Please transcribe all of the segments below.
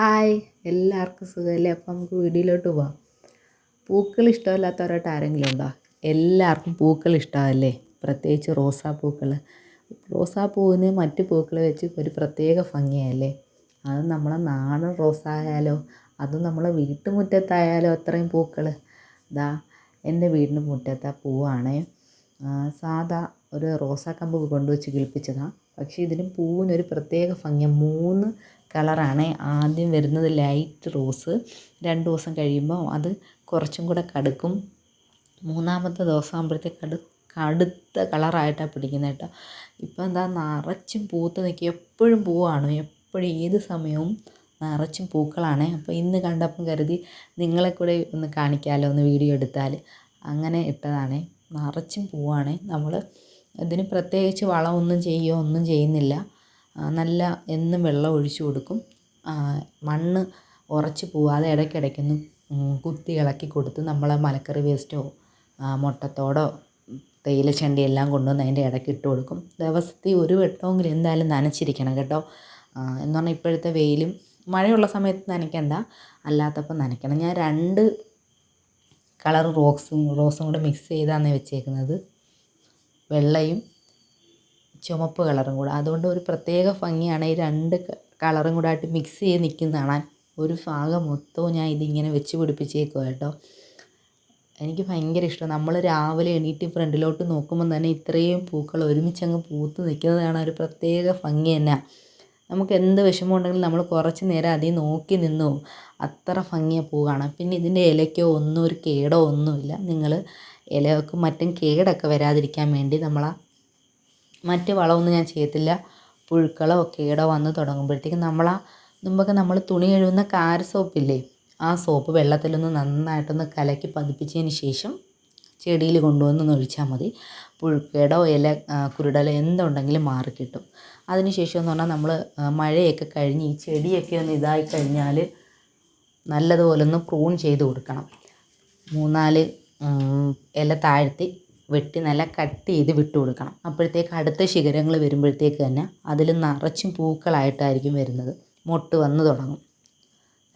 Hi. എല്ലാവർക്കും സുഖമല്ലേ? അപ്പം നമുക്ക് വീഡിയോയിലോട്ട് പോവാം. പൂക്കൾ ഇഷ്ടമല്ലാത്തവരായിട്ട് ആരെങ്കിലും ഉണ്ടോ? എല്ലാവർക്കും പൂക്കൾ ഇഷ്ടമല്ലേ? പ്രത്യേകിച്ച് റോസാപ്പൂക്കൾ റോസാപ്പൂവിന് മറ്റ് പൂക്കൾ വെച്ച് ഒരു പ്രത്യേക ഭംഗിയല്ലേ? അത് നമ്മളെ നാടൻ റോസായാലോ അതും നമ്മളെ വീട്ടുമുറ്റത്തായാലോ അത്രയും പൂക്കൾ ഇതാ എന്റെ വീടിന്റെ മുറ്റത്തെ പൂവാണേ. സാധാ ഒരു റോസാക്കമ്പ് കൊണ്ടുവച്ച് കിളിപ്പിച്ചതാണ് പക്ഷേ ഇതിന് പൂവിനൊരു പ്രത്യേക ഭംഗിയാണ് മൂന്ന് കളറാണ്. ആദ്യം വരുന്നത് ലൈറ്റ് റോസ്. രണ്ട് ദിവസം കഴിയുമ്പോൾ അത് കുറച്ചും കൂടെ കടുക്കും. മൂന്നാമത്തെ ദിവസം ആകുമ്പോഴത്തേക്ക് കടു കടുത്ത കളറായിട്ടാണ് പിടിക്കുന്നത് കേട്ടോ. ഇപ്പം എന്താ നിറച്ചും പൂത്ത് നിൽക്കുക. എപ്പോഴും പൂവാണ്. എപ്പോഴും ഏത് സമയവും നിറച്ചും പൂക്കളാണ്. അപ്പോൾ ഇന്ന് കണ്ടപ്പം കരുതി നിങ്ങളെ കൂടെ ഒന്ന് കാണിക്കാമല്ലോ ഒന്ന് വീഡിയോ എടുത്താൽ. അങ്ങനെ ഇട്ടതാണ്. നിറച്ചും പൂവാണ്. നമ്മൾ ഇതിന് പ്രത്യേകിച്ച് വളമൊന്നും ചെയ്യുകയോ ഒന്നും ചെയ്യുന്നില്ല. നല്ല എന്നും വെള്ളം ഒഴിച്ചു കൊടുക്കും. മണ്ണ് ഉറച്ച് പോവാതെ ഇടയ്ക്കിടയ്ക്കൊന്ന് കുത്തി ഇളക്കി കൊടുത്ത് നമ്മൾ മലക്കറി വേസ്റ്റോ മുട്ടത്തോടോ തേയിലച്ചണ്ടി എല്ലാം കൊണ്ടുവന്ന് അതിന്റെ ഇടയ്ക്ക് ഇട്ട് കൊടുക്കും. ദിവസത്തിൽ ഒരു വട്ടമെങ്കിലും എന്തായാലും നനച്ചിരിക്കണം കേട്ടോ. എന്ന് പറഞ്ഞാൽ ഇപ്പോഴത്തെ വെയിലും മഴയുള്ള സമയത്ത് നനയ്ക്കണ്ട. അല്ലാത്തപ്പോൾ നനയ്ക്കണം. ഞാൻ രണ്ട് കളർ റോസും റോസും കൂടെ മിക്സ് ചെയ്താണ് വെച്ചേക്കുന്നത്. വെള്ളയും ചുമപ്പ് കളറും കൂടെ. അതുകൊണ്ട് ഒരു പ്രത്യേക ഭംഗിയാണ് ഈ രണ്ട് കളറും കൂടെ ആയിട്ട് മിക്സ് ചെയ്ത് നിൽക്കുന്ന കാണാൻ. ഒരു ഭാഗം മൊത്തവും ഞാൻ ഇതിങ്ങനെ വെച്ച് പിടിപ്പിച്ചേക്കുക കേട്ടോ. എനിക്ക് ഭയങ്കര ഇഷ്ടം. നമ്മൾ രാവിലെ എണീറ്റ് ഫ്രണ്ടിലോട്ട് നോക്കുമ്പോൾ തന്നെ ഇത്രയും പൂക്കൾ ഒരുമിച്ചങ്ങ് പൂത്ത് നിൽക്കുന്നത് കാണാൻ ഒരു പ്രത്യേക ഭംഗി തന്നെ. നമുക്ക് എന്ത് വിഷമം ഉണ്ടെങ്കിലും നമ്മൾ കുറച്ച് നേരം അതിൽ നോക്കി നിന്നു അത്ര ഭംഗിയ പൂ കാണാം പിന്നെ ഇതിന്റെ ഇലയ്ക്കോ ഒന്നും ഒരു കേടോ ഒന്നുമില്ല. നിങ്ങൾ ഇലയൊക്കെ മറ്റും കേടൊക്കെ വരാതിരിക്കാൻ വേണ്ടി നമ്മൾ മറ്റ് വളമൊന്നും ഞാൻ ചെയ്യത്തില്ല. പുഴുക്കളോ കേടോ വന്ന് തുടങ്ങുമ്പോഴത്തേക്കും നമ്മൾ ആ മുമ്പൊക്കെ നമ്മൾ തുണി കഴുകുന്ന കാര സോപ്പില്ലേ ആ സോപ്പ് വെള്ളത്തിലൊന്ന് നന്നായിട്ടൊന്ന് കലക്കി പതിപ്പിച്ചതിന് ശേഷം ചെടിയിൽ കൊണ്ടുവന്ന് ഒഴിച്ചാൽ മതി. പുഴുക്കേടോ ഇല കുരുടലോ എന്തുണ്ടെങ്കിലും മാറിക്കിട്ടും അതിന് ശേഷം എന്ന് പറഞ്ഞാൽ നമ്മൾ മഴയൊക്കെ കഴിഞ്ഞ് ഈ ചെടിയൊക്കെ ഒന്ന് ഇതായി കഴിഞ്ഞാൽ നല്ലതുപോലെ ഒന്ന് പ്രൂൺ ചെയ്ത് കൊടുക്കണം. മൂന്നാൽ ഇല താഴ്ത്തി വെട്ടി നല്ല കട്ട് ചെയ്ത് വിട്ട് കൊടുക്കണം. അപ്പോഴത്തേക്ക് അടുത്ത ശിഖരങ്ങൾ വരുമ്പോഴത്തേക്ക് തന്നെ അതിൽ നിറച്ചും പൂക്കളായിട്ടായിരിക്കും വരുന്നത്. മൊട്ട് വന്ന് തുടങ്ങും.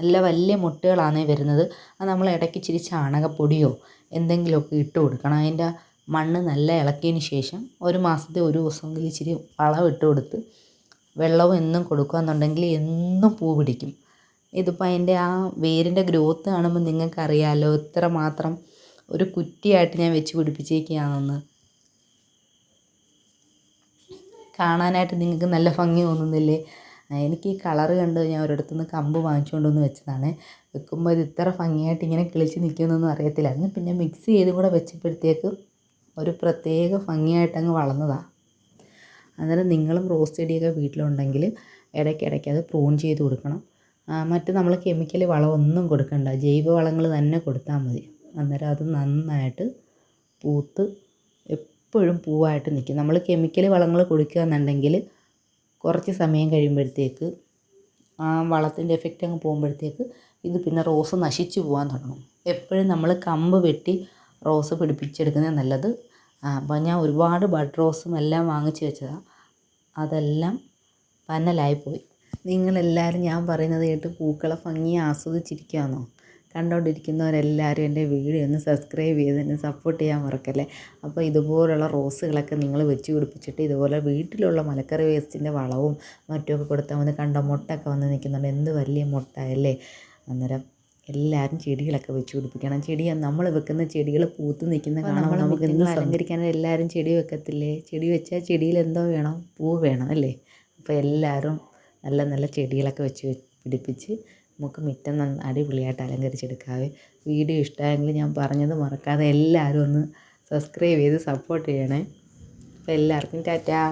നല്ല വലിയ മുട്ടുകളാണേ വരുന്നത്. അത് നമ്മൾ ഇടയ്ക്ക് ഇച്ചിരി ചാണകപ്പൊടിയോ എന്തെങ്കിലുമൊക്കെ ഇട്ട് കൊടുക്കണം. അതിന്റെ മണ്ണ് നല്ല ഇളക്കിയതിന് ശേഷം ഒരു മാസത്തെ ഒരു ദിവസമെങ്കിലും ഇച്ചിരി വളം ഇട്ട് കൊടുത്ത് വെള്ളവും എന്നും കൊടുക്കുകയെന്നുണ്ടെങ്കിൽ എന്നും പൂ പിടിക്കും. ഇതിപ്പോൾ അതിന്റെ ആ വേരിന്റെ ഗ്രോത്ത് കാണുമ്പോൾ നിങ്ങൾക്കറിയാമല്ലോ ഇത്ര മാത്രം ഒരു കുറ്റിയായിട്ട് ഞാൻ വെച്ച് പിടിപ്പിച്ചേക്കുകയാണെന്ന്. കാണാനായിട്ട് നിങ്ങൾക്ക് നല്ല ഭംഗി തോന്നുന്നില്ലേ? എനിക്ക് ഈ കളറ് കണ്ട് ഞാൻ ഒരിടത്തു നിന്ന് കമ്പ് വാങ്ങിച്ചുകൊണ്ട് വന്ന് വെച്ചതാണ്. വെക്കുമ്പോൾ ഇത് ഇത്ര ഭംഗിയായിട്ട് ഇങ്ങനെ കിളിച്ച് നിൽക്കുമെന്നൊന്നും അറിയത്തില്ലായിരുന്നു പിന്നെ മിക്സ് ചെയ്തും കൂടെ വെച്ചപ്പോഴത്തേക്ക് ഒരു പ്രത്യേക ഭംഗിയായിട്ട് അങ്ങ് വളർന്നതാണ് അന്നേരം നിങ്ങളും റോസ് ചെടിയൊക്കെ വീട്ടിലുണ്ടെങ്കിൽ ഇടയ്ക്കിടയ്ക്ക് അത് പ്രൂൺ ചെയ്ത് കൊടുക്കണം. മറ്റ് നമ്മൾ കെമിക്കൽ വളമൊന്നും കൊടുക്കണ്ട. ജൈവ വളങ്ങൾ തന്നെ കൊടുത്താൽ മതി. അന്നേരം അത് നന്നായിട്ട് പൂത്ത് എപ്പോഴും പൂവായിട്ട് നിൽക്കും. നമ്മൾ കെമിക്കൽ വളങ്ങൾ കൊടുക്കുകയെന്നുണ്ടെങ്കിൽ കുറച്ച് സമയം കഴിയുമ്പോഴത്തേക്ക് ആ വളത്തിന്റെ എഫക്റ്റ് അങ്ങ് പോകുമ്പോഴത്തേക്ക് ഇത് പിന്നെ റോസ് നശിച്ചു പോകാൻ തുടങ്ങും. എപ്പോഴും നമ്മൾ കമ്പ് വെട്ടി റോസ് പിടിപ്പിച്ചെടുക്കുന്നത് നല്ലത്. അപ്പോൾ ഞാൻ ഒരുപാട് ബഡ് റോസും എല്ലാം വാങ്ങിച്ച് വെച്ചതാണ് അതെല്ലാം പന്നലായിപ്പോയി നിങ്ങളെല്ലാവരും ഞാൻ പറയുന്നത് കേട്ട് പൂക്കളെ ഭംഗി ആസ്വദിച്ചിരിക്കുകയാണോ? കണ്ടുകൊണ്ടിരിക്കുന്നവരെല്ലാവരും എന്റെ വീഡിയോ ഒന്ന് സബ്സ്ക്രൈബ് ചെയ്ത് എന്നെ സപ്പോർട്ട് ചെയ്യാൻ മറക്കല്ലേ? അപ്പോൾ ഇതുപോലുള്ള റോസുകളൊക്കെ നിങ്ങൾ വെച്ച് പിടിപ്പിച്ചിട്ട് ഇതുപോലെ വീട്ടിലുള്ള മലക്കറി വേസ്റ്റിന്റെ വളവും മറ്റുമൊക്കെ കൊടുത്താൽ വന്ന് കണ്ട മുട്ടൊക്കെ വന്ന് നിൽക്കുന്നുണ്ട്. എന്ത് വലിയ മുട്ടയല്ലേ അന്നേരം എല്ലാവരും ചെടികളൊക്കെ വെച്ച് പിടിപ്പിക്കണം. ചെടി നമ്മൾ വെക്കുന്ന ചെടികൾ പൂത്ത് നിൽക്കുന്ന കാണുമ്പോൾ നമുക്ക് ഇന്ന് അലങ്കരിക്കാൻ എല്ലാവരും ചെടി വെക്കത്തില്ലേ? ചെടി വെച്ചാൽ ചെടിയിൽ എന്തോ വേണം? പൂ വേണം അല്ലേ? അപ്പോൾ എല്ലാവരും നല്ല നല്ല ചെടികളൊക്കെ വെച്ച് പിടിപ്പിച്ച് നമുക്ക് മുറ്റം നന്ന അടിപൊളിയായിട്ട് അലങ്കരിച്ചെടുക്കാവേ. വീഡിയോ ഇഷ്ടമായെങ്കിൽ ഞാൻ പറഞ്ഞത് മറക്കാതെ എല്ലാവരും ഒന്ന് സബ്സ്ക്രൈബ് ചെയ്ത് സപ്പോർട്ട് ചെയ്യണേ. അപ്പോൾ എല്ലാവർക്കും ടാറ്റാ.